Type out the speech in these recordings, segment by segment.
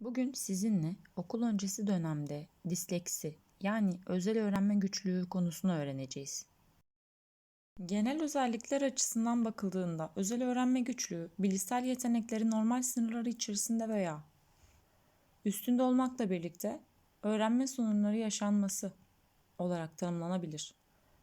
Bugün sizinle okul öncesi dönemde disleksi yani özel öğrenme güçlüğü konusunu öğreneceğiz. Genel özellikler açısından bakıldığında özel öğrenme güçlüğü bilişsel yetenekleri normal sınırları içerisinde veya üstünde olmakla birlikte öğrenme sorunları yaşanması olarak tanımlanabilir.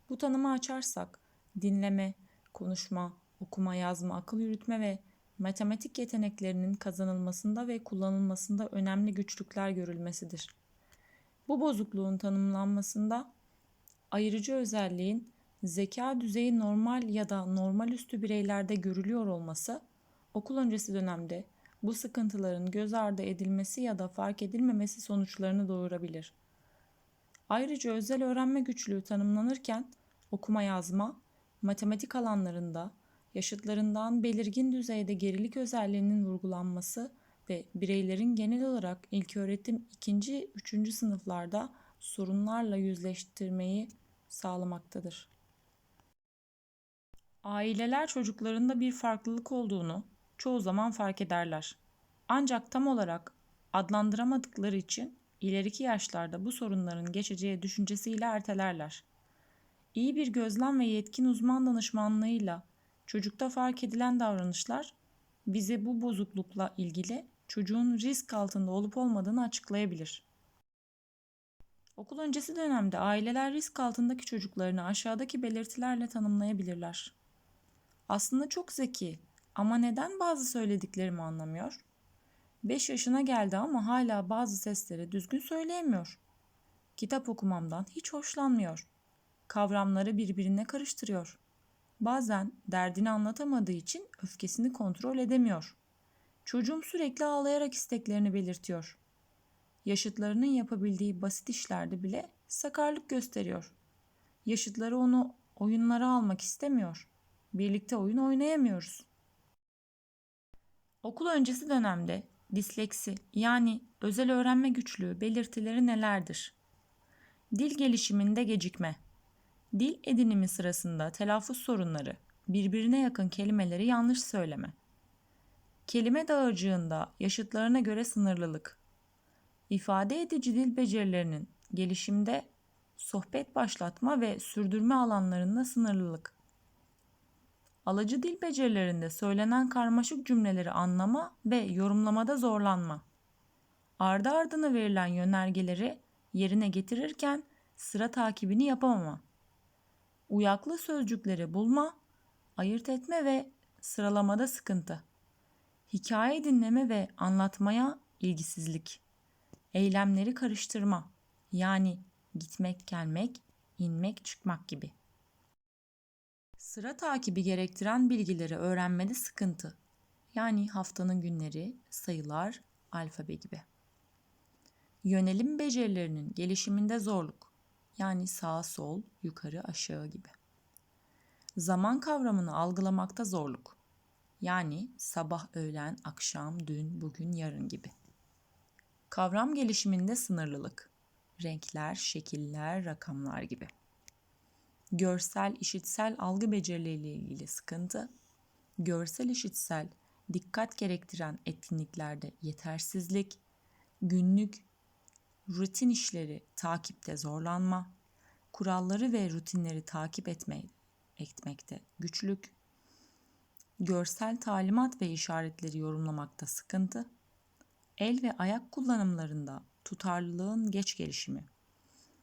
Bu tanımı açarsak dinleme, konuşma, okuma, yazma, akıl yürütme ve matematik yeteneklerinin kazanılmasında ve kullanılmasında önemli güçlükler görülmesidir. Bu bozukluğun tanımlanmasında ayırıcı özelliğin zeka düzeyi normal ya da normal üstü bireylerde görülüyor olması, okul öncesi dönemde bu sıkıntıların göz ardı edilmesi ya da fark edilmemesi sonuçlarını doğurabilir. Ayrıca özel öğrenme güçlüğü tanımlanırken okuma yazma, matematik alanlarında yaşıtlarından belirgin düzeyde gerilik özelliğinin vurgulanması ve bireylerin genel olarak ilköğretim 2. 3. sınıflarda sorunlarla yüzleştirmeyi sağlamaktadır. Aileler çocuklarında bir farklılık olduğunu çoğu zaman fark ederler. Ancak tam olarak adlandıramadıkları için ileriki yaşlarda bu sorunların geçeceği düşüncesiyle ertelerler. İyi bir gözlem ve yetkin uzman danışmanlığıyla çocukta fark edilen davranışlar bize bu bozuklukla ilgili çocuğun risk altında olup olmadığını açıklayabilir. Okul öncesi dönemde aileler risk altındaki çocuklarını aşağıdaki belirtilerle tanımlayabilirler. Aslında çok zeki ama neden bazı söylediklerimi anlamıyor? 5 yaşına geldi ama hala bazı sesleri düzgün söyleyemiyor. Kitap okumamdan hiç hoşlanmıyor. Kavramları birbirine karıştırıyor. Bazen derdini anlatamadığı için öfkesini kontrol edemiyor. Çocuğum sürekli ağlayarak isteklerini belirtiyor. Yaşıtlarının yapabildiği basit işlerde bile sakarlık gösteriyor. Yaşıtları onu oyunlara almak istemiyor. Birlikte oyun oynayamıyoruz. Okul öncesi dönemde disleksi yani özel öğrenme güçlüğü belirtileri nelerdir? Dil gelişiminde gecikme, Dil edinimi sırasında telaffuz sorunları, birbirine yakın kelimeleri yanlış söyleme. Kelime dağarcığında yaşıtlarına göre sınırlılık. İfade edici dil becerilerinin gelişimde sohbet başlatma ve sürdürme alanlarında sınırlılık. Alıcı dil becerilerinde söylenen karmaşık cümleleri anlama ve yorumlamada zorlanma. Ardı ardına verilen yönergeleri yerine getirirken sıra takibini yapamama uyaklı sözcükleri bulma, ayırt etme ve sıralamada sıkıntı. Hikaye dinleme ve anlatmaya ilgisizlik. Eylemleri karıştırma. Yani gitmek, gelmek, inmek, çıkmak gibi. Sıra takibi gerektiren bilgileri öğrenmede sıkıntı. Yani haftanın günleri, sayılar, alfabe gibi. Yönelim becerilerinin gelişiminde zorluk yani sağ sol, yukarı aşağı gibi. Zaman kavramını algılamakta zorluk. Yani sabah, öğlen, akşam, dün, bugün, yarın gibi. Kavram gelişiminde sınırlılık. Renkler, şekiller, rakamlar gibi. Görsel, işitsel algı becerileriyle ilgili sıkıntı. Görsel, işitsel, dikkat gerektiren etkinliklerde yetersizlik, günlük rutin işleri takipte zorlanma, kuralları ve rutinleri takip etme, etmekte güçlük, görsel talimat ve işaretleri yorumlamakta sıkıntı, el ve ayak kullanımlarında tutarlılığın geç gelişimi,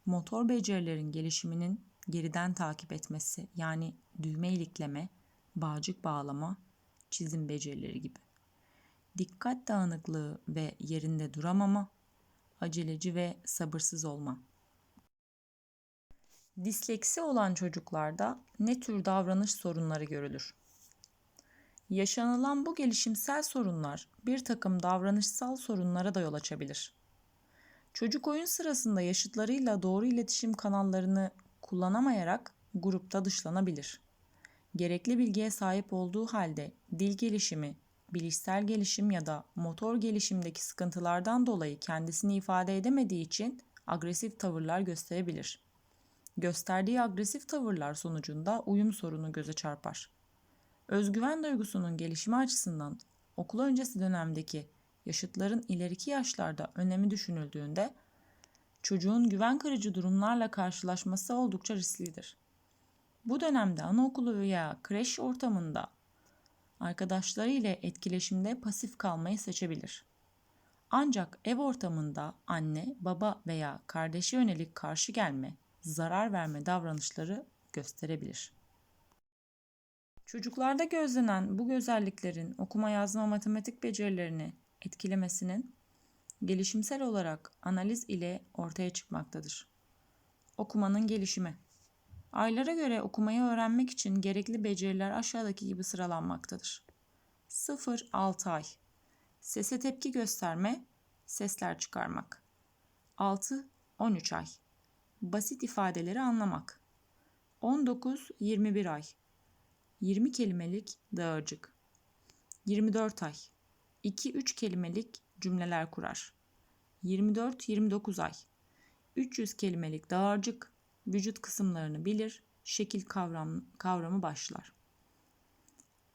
motor becerilerin gelişiminin geriden takip etmesi yani düğme ilikleme, bağcık bağlama, çizim becerileri gibi. Dikkat dağınıklığı ve yerinde duramama, aceleci ve sabırsız olma. Disleksi olan çocuklarda ne tür davranış sorunları görülür? Yaşanılan bu gelişimsel sorunlar bir takım davranışsal sorunlara da yol açabilir. Çocuk oyun sırasında yaşıtlarıyla doğru iletişim kanallarını kullanamayarak grupta dışlanabilir. Gerekli bilgiye sahip olduğu halde dil gelişimi, bilişsel gelişim ya da motor gelişimdeki sıkıntılardan dolayı kendisini ifade edemediği için agresif tavırlar gösterebilir. Gösterdiği agresif tavırlar sonucunda uyum sorunu göze çarpar. Özgüven duygusunun gelişimi açısından okul öncesi dönemdeki yaşıtların ileriki yaşlarda önemi düşünüldüğünde çocuğun güven kırıcı durumlarla karşılaşması oldukça risklidir. Bu dönemde anaokulu veya kreş ortamında arkadaşları ile etkileşimde pasif kalmayı seçebilir. Ancak ev ortamında anne, baba veya kardeşe yönelik karşı gelme, zarar verme davranışları gösterebilir. Çocuklarda gözlenen bu özelliklerin okuma yazma matematik becerilerini etkilemesinin gelişimsel olarak analiz ile ortaya çıkmaktadır. Okumanın gelişimi Aylara göre okumayı öğrenmek için gerekli beceriler aşağıdaki gibi sıralanmaktadır. 0-6 ay Sese tepki gösterme, sesler çıkarmak. 6-13 ay Basit ifadeleri anlamak. 19-21 ay 20 kelimelik dağarcık. 24 ay 2-3 kelimelik cümleler kurar. 24-29 ay 300 kelimelik dağarcık vücut kısımlarını bilir, şekil kavram, kavramı başlar.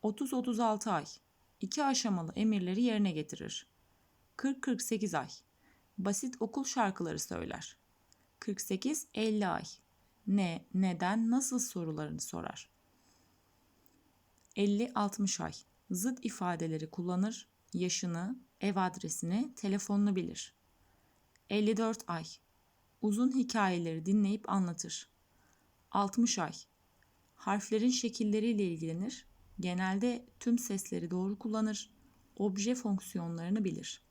30-36 ay, iki aşamalı emirleri yerine getirir. 40-48 ay, basit okul şarkıları söyler. 48-50 ay, ne, neden, nasıl sorularını sorar. 50-60 ay, zıt ifadeleri kullanır, yaşını, ev adresini, telefonunu bilir. 54 ay, uzun hikayeleri dinleyip anlatır. 60 ay. Harflerin şekilleriyle ilgilenir. Genelde tüm sesleri doğru kullanır. Obje fonksiyonlarını bilir.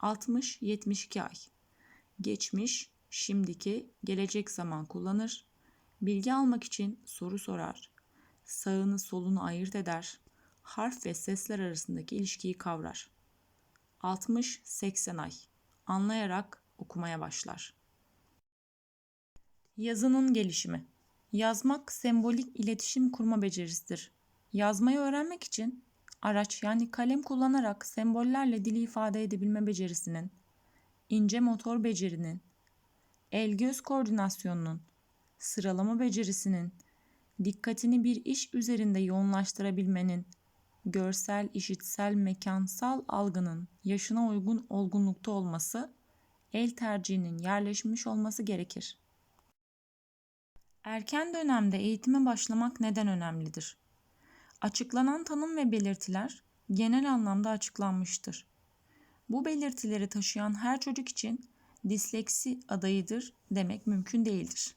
60-72 ay. Geçmiş, şimdiki, gelecek zaman kullanır. Bilgi almak için soru sorar. Sağını solunu ayırt eder. Harf ve sesler arasındaki ilişkiyi kavrar. 60-80 ay. Anlayarak okumaya başlar. Yazının gelişimi. Yazmak sembolik iletişim kurma becerisidir. Yazmayı öğrenmek için araç yani kalem kullanarak sembollerle dili ifade edebilme becerisinin, ince motor becerinin, el-göz koordinasyonunun, sıralama becerisinin, dikkatini bir iş üzerinde yoğunlaştırabilmenin, görsel, işitsel, mekansal algının yaşına uygun olgunlukta olması, el tercihinin yerleşmiş olması gerekir. Erken dönemde eğitime başlamak neden önemlidir? Açıklanan tanım ve belirtiler genel anlamda açıklanmıştır. Bu belirtileri taşıyan her çocuk için disleksi adayıdır demek mümkün değildir.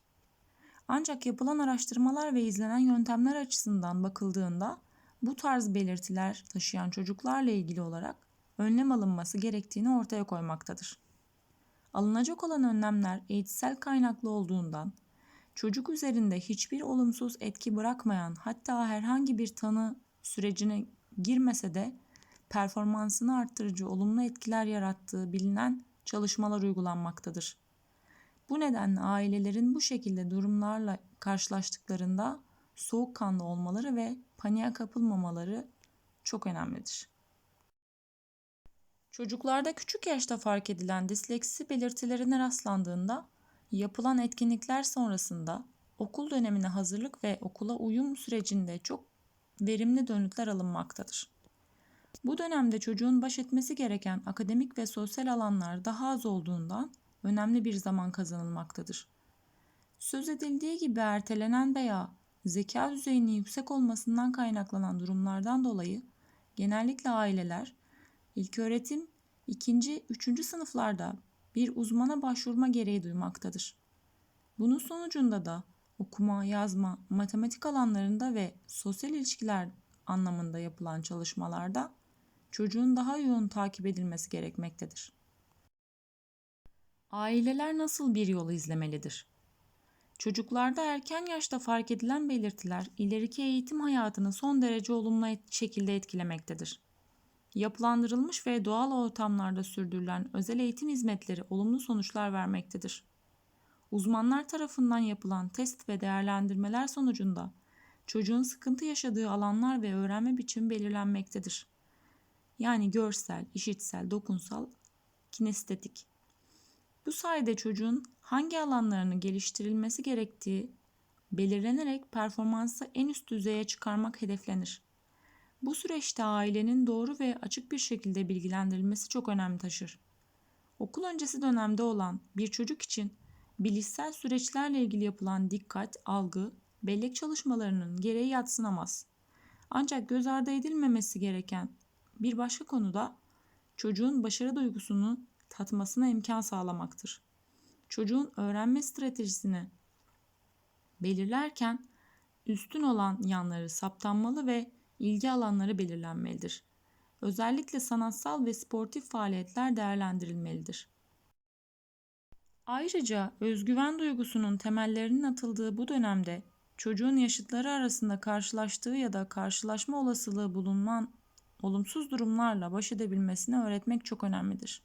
Ancak yapılan araştırmalar ve izlenen yöntemler açısından bakıldığında bu tarz belirtiler taşıyan çocuklarla ilgili olarak önlem alınması gerektiğini ortaya koymaktadır. Alınacak olan önlemler eğitsel kaynaklı olduğundan çocuk üzerinde hiçbir olumsuz etki bırakmayan hatta herhangi bir tanı sürecine girmese de performansını arttırıcı olumlu etkiler yarattığı bilinen çalışmalar uygulanmaktadır. Bu nedenle ailelerin bu şekilde durumlarla karşılaştıklarında soğukkanlı olmaları ve paniğe kapılmamaları çok önemlidir. Çocuklarda küçük yaşta fark edilen disleksi belirtilerine rastlandığında yapılan etkinlikler sonrasında okul dönemine hazırlık ve okula uyum sürecinde çok verimli dönütler alınmaktadır. Bu dönemde çocuğun baş etmesi gereken akademik ve sosyal alanlar daha az olduğundan önemli bir zaman kazanılmaktadır. Söz edildiği gibi ertelenen veya zeka düzeyinin yüksek olmasından kaynaklanan durumlardan dolayı genellikle aileler ilköğretim ikinci, üçüncü sınıflarda bir uzmana başvurma gereği duymaktadır. Bunun sonucunda da okuma, yazma, matematik alanlarında ve sosyal ilişkiler anlamında yapılan çalışmalarda çocuğun daha yoğun takip edilmesi gerekmektedir. Aileler nasıl bir yolu izlemelidir? Çocuklarda erken yaşta fark edilen belirtiler ileriki eğitim hayatını son derece olumlu şekilde etkilemektedir. Yapılandırılmış ve doğal ortamlarda sürdürülen özel eğitim hizmetleri olumlu sonuçlar vermektedir. Uzmanlar tarafından yapılan test ve değerlendirmeler sonucunda çocuğun sıkıntı yaşadığı alanlar ve öğrenme biçimi belirlenmektedir. Yani görsel, işitsel, dokunsal, kinestetik. Bu sayede çocuğun hangi alanlarını geliştirilmesi gerektiği belirlenerek performansı en üst düzeye çıkarmak hedeflenir. Bu süreçte ailenin doğru ve açık bir şekilde bilgilendirilmesi çok önem taşır. Okul öncesi dönemde olan bir çocuk için bilişsel süreçlerle ilgili yapılan dikkat, algı, bellek çalışmalarının gereği yatsınamaz. Ancak göz ardı edilmemesi gereken bir başka konu da çocuğun başarı duygusunu tatmasına imkan sağlamaktır. Çocuğun öğrenme stratejisini belirlerken üstün olan yanları saptanmalı ve ilgi alanları belirlenmelidir. Özellikle sanatsal ve sportif faaliyetler değerlendirilmelidir. Ayrıca özgüven duygusunun temellerinin atıldığı bu dönemde çocuğun yaşıtları arasında karşılaştığı ya da karşılaşma olasılığı bulunan olumsuz durumlarla baş edebilmesini öğretmek çok önemlidir.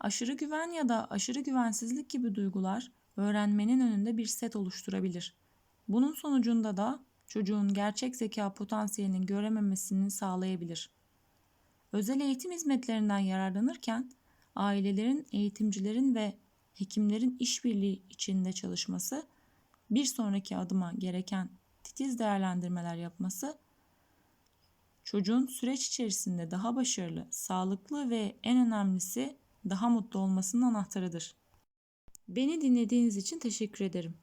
Aşırı güven ya da aşırı güvensizlik gibi duygular öğrenmenin önünde bir set oluşturabilir. Bunun sonucunda da çocuğun gerçek zeka potansiyelini görememesini sağlayabilir. Özel eğitim hizmetlerinden yararlanırken ailelerin, eğitimcilerin ve hekimlerin işbirliği içinde çalışması, bir sonraki adıma gereken titiz değerlendirmeler yapması, çocuğun süreç içerisinde daha başarılı, sağlıklı ve en önemlisi daha mutlu olmasının anahtarıdır. Beni dinlediğiniz için teşekkür ederim.